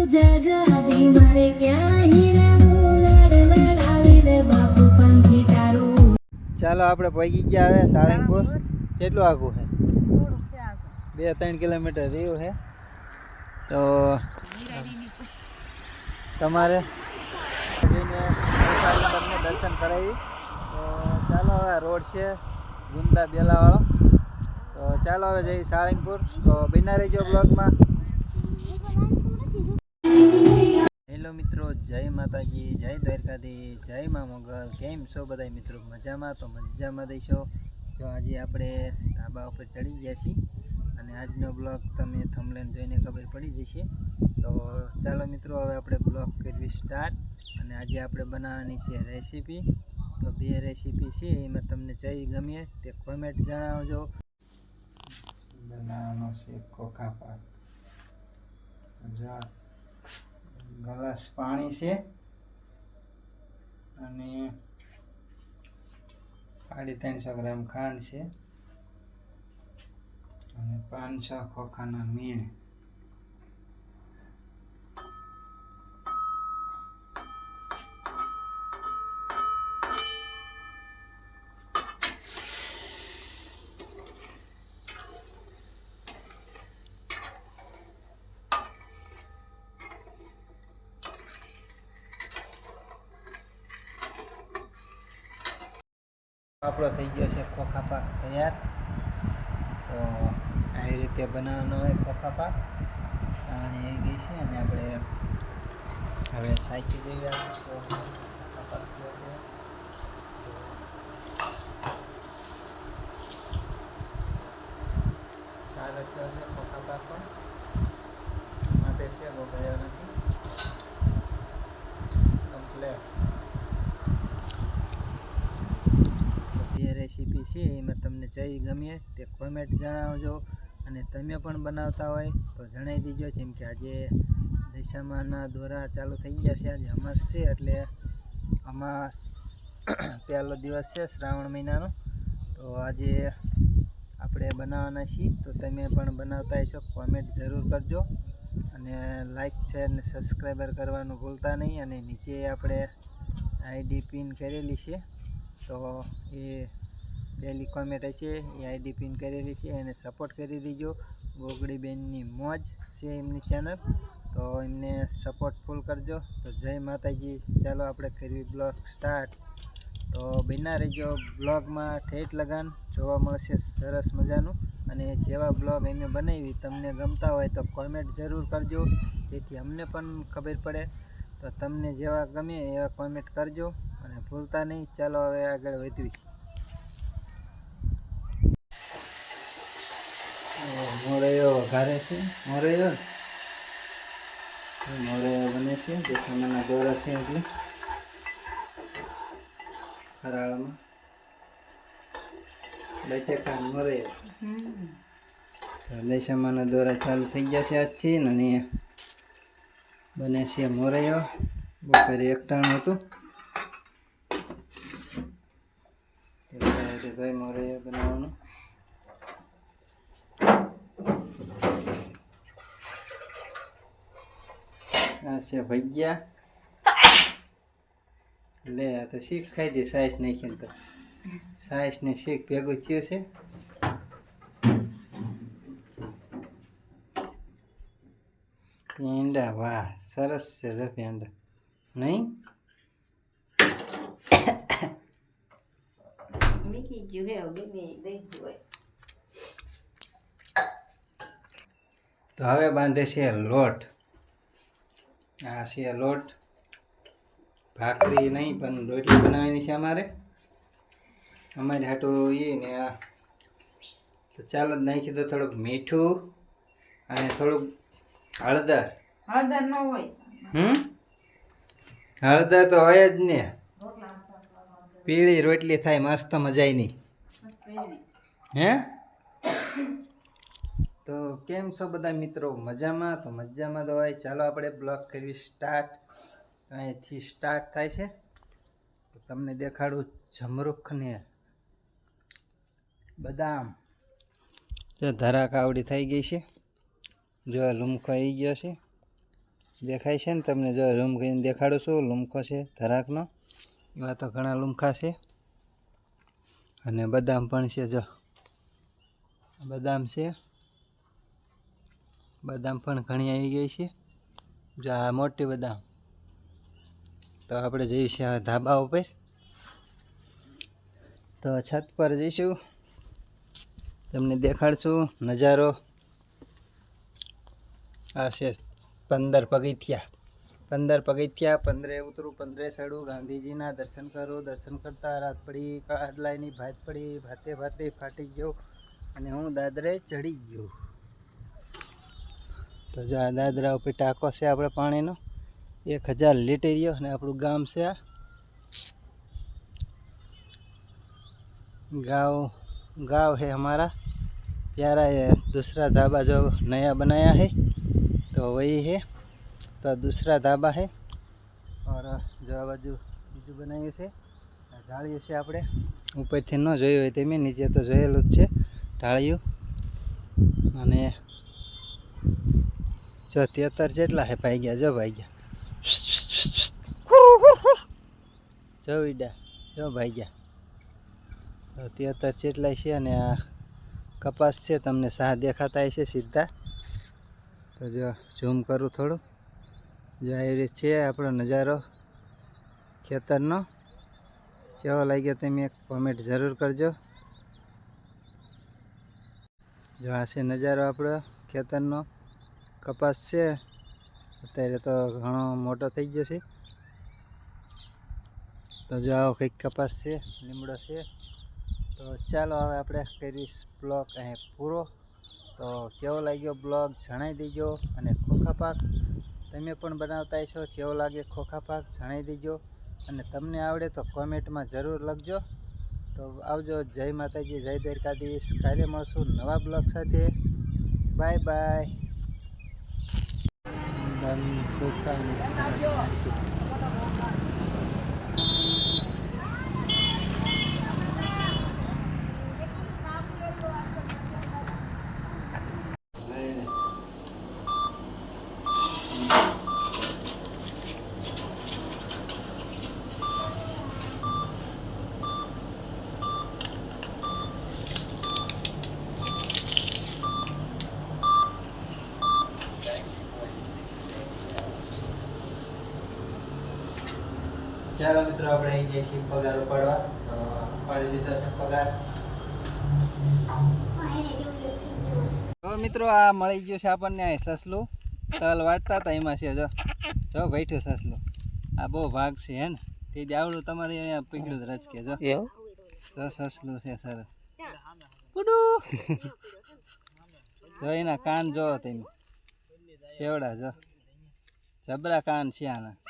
મારે ક્યાં ચાલો આપણે પગી ગયા હવે સાળંગપુર. કેટલું આગું છે? થોડુંક છે આગળ બે ત્રણ કિલોમીટર રહ્યું છે. તો તમારે તમને દર્શન કરાવી. તો ચાલો હવે રોડ છે ગુંદા બેલાવાળો. તો ચાલો હવે જઈ સાળંગપુર. તો બિના રહેજો બ્લોગમાં હેલો મિત્રો, જય માતાજી, જય દ્વારકાધી જય મા મોગલ. કેમ છો બધા મિત્રો? મજામાં? તો મજામાં દઈશો તો આજે આપણે ધાબા ઉપર ચડી ગયા છીએ અને આજનો બ્લોગ તમે થમલેન જોઈને ખબર પડી જશે. તો ચાલો મિત્રો, હવે આપણે બ્લોગ કરવી સ્ટાર્ટ અને આજે આપણે બનાવવાની છે રેસીપી તો બે રેસીપી છે, એમાં તમને જઈ ગમે તે કોમેન્ટ જણાવજો. બનાવવાનો છે ખોખા પાક. ગ્લાસ પાણી છે. અને સાડી ત્રણસો ગ્રામ ખાંડ છે. અને પાંચસો ખોખાના મીણ. આપણો થઈ ગયો છે ખોખા પાક તૈયાર. તો આવી રીતે બનાવવાનો હોય ખોખા પાક. અને એ ગઈ છે અને આપણે હવે સાચી જઈએ તો સારો થયો છે ખોખા પાક પણ માટે છે બહુ ગયો નથી કમ્પ્લેટ બે રેસીપી છે, એમાં તમને જઈ ગમે તે કોમેન્ટ જણાવજો અને તમે પણ બનાવતા હોય તો જણાવી દીજો, જેમ કે આજે દિશામાંના દોરા ચાલુ થઈ ગયા છે, આજે અમાસ છે, એટલે અમાસ પહેલો દિવસ છે શ્રાવણ મહિનાનો. તો આજે આપણે બનાવવાના છીએ, તો તમે પણ બનાવતા હશો કોમેન્ટ જરૂર કરજો. અને લાઇક શેર ને સબસ્ક્રાઈબર કરવાનું ભૂલતા નહીં, અને નીચે આપણે આઈડી પિન કરેલી છે, તો એ ડેલી કોમેન્ટ હશે, એ આઈડી પિન કરેલી છે એને સપોર્ટ કરી દીજો. ગોગડી બેનની મોજ છે એમની ચેનલ તો એમને સપોર્ટ ફૂલ કરજો. તો જય માતાજી. ચાલો આપણે કરવી બ્લોગ સ્ટાર્ટ તો બિના રહેજો બ્લોગમાં ઠેઠ લગાન. જોવા મળશે સરસ મજાનું. અને જેવા બ્લોગ એમને બનાવી તમને ગમતા હોય તો કોમેન્ટ જરૂર કરજો. જેથી અમને પણ ખબર પડે. તો તમને જેવા ગમે એવા કોમેન્ટ કરજો. અને ભૂલતા નહીં. ચાલો હવે આગળ વધવી મોરૈયો વઘારે છે. મોરૈયો? મોરૈયો બને છે બેસનના દોરા છે એટલે ફરાળમાં. બટેકા મોરૈયો. દશામાના દોરા ચાલુ થઈ ગયા છે આજથી અને બને છે મોરૈયો. બપોરે એકટાણું હતું. મોરૈયો બનાવવાનું. આ છે ભજીયા લે આ તો શીખ ખાઈ દે સાઈસ નાખીને તો સાઈસ ને શીખ ભેગું થયું છે પેંડા વાહ સરસ છે જો પેંડા નહીં તો હવે બાંધે છે લોટ આ છે લોટ. ભાખરી નહીં પણ રોટલી બનાવવાની છે અમારે. અમારે હાટું એ ને આ. તો ચાલો નાખી દો થોડુંક મીઠું અને થોડુંક હળદર. હળદર ન હોય. હમ? હળદર તો હોય જ ને. પીળી રોટલી થાય મસ્ત મજાની. હે? તો કેમ છો બધા મિત્રો? મજામાં? તો મજામાં તો હોય. ચાલો આપણે બ્લોગ કરવી સ્ટાર્ટ અહીંથી સ્ટાર્ટ થાય છે. તમને દેખાડું જમરૂખને. બદામ. જો ધરાક આવડી થઈ ગઈ છે. જો લુમખો આવી ગયો છે. દેખાય છે ને તમને? જો રૂમ કરીને દેખાડું છું. લુમખો છે ધરાકનો. એવા તો ઘણા લુમખા છે. અને બદામ પણ છે, જો. બદામ છે. બદામ પણ ઘણી આવી ગઈ છે. જો આ મોટી બદામ. તો આપણે જઈશું આ ધાબા ઉપર. તો છત પર જઈશું. તમને દેખાડશું નજારો. આ છે પંદર પગથિયા. પંદર પગથિયા, પંદરે ઉતરું, પંદરે ચડું ગાંધીજીના દર્શન કરું. દર્શન કરતા રાત પડી કાડલાઈની ભાત પડી, ભાતે ભાતે ફાટી ગયો. અને હું દાદરે ચડી ગયો. તો જો આ દાદરા ઉપર ટાંકો છે આપણે પાણીનો એક હજાર લીટર રહ્યો અને આપણું ગામ છે આ गांव गांव है हमारा प्यारा है दूसरा ढाबा जो नया बनाया है तो वही है तो दूसरा ढाबा है और જો આ બાજુ બીજું બનાવ્યું છે આ ઢાળિયું છે આપણે ઉપરથી ન જોયું હોય તેમ નીચે તો જોયેલું જ છે ઢાળિયું અને જો તેતર જેટલા હે ભાઈ ગયા, જો ભાઈ ગયા. જો ઈડા, જો ભાઈ ગયા. તો તેતર જેટલાય છે અને આ કપાસ છે, તમને સાહ દેખાતા છે સીધા. તો જો ઝૂમ કરું થોડું. જો આવી રીત છે આપણો નજારો ખેતરનો. કેવો લાગ્યો તમે એક કોમેન્ટ જરૂર કરજો. જો આ છે નજારો આપણો ખેતરનો. કપાસ છે. અત્યારે તો ઘણો મોટો થઈ ગયો છે. તો જો આવો કંઈક કપાસ છે, લીમડો છે. તો ચાલો હવે આપણે કરીશ બ્લોગ અહીં પૂરો. તો કેવો લાગ્યો બ્લોગ જણાવી દેજો અને ખોખા પાક તમે પણ બનાવતા હશો. કેવો લાગે ખોખા પાક જણાવી દેજો અને તમને આવડે તો કોમેન્ટમાં જરૂર લખજો. તો આવજો. જય માતાજી, જય દ્વારકાધીશ. કાલે મળશું નવા બ્લોગ સાથે. Bye bye. 何度かにした。ચાલો મિત્રો આપણે અહીં જઈએ છીએ પગાર ઉપાડવા. તો ઉપાડી લીધો છે પગાર. તો મિત્રો આ મળી ગયું છે આપણને આ સસલું. તલ વાટતા હતા એમાં છે જો. જો બેઠું સસલું. આ બહુ ભાગ છે હે ને? તે જ આવડું તમારે અહીંયા પીગળું જ રચકે જો. જો સસલું છે સરસ. જો એના કાન જો તમે. ચેવડા જો. જબરા કાન છે આના.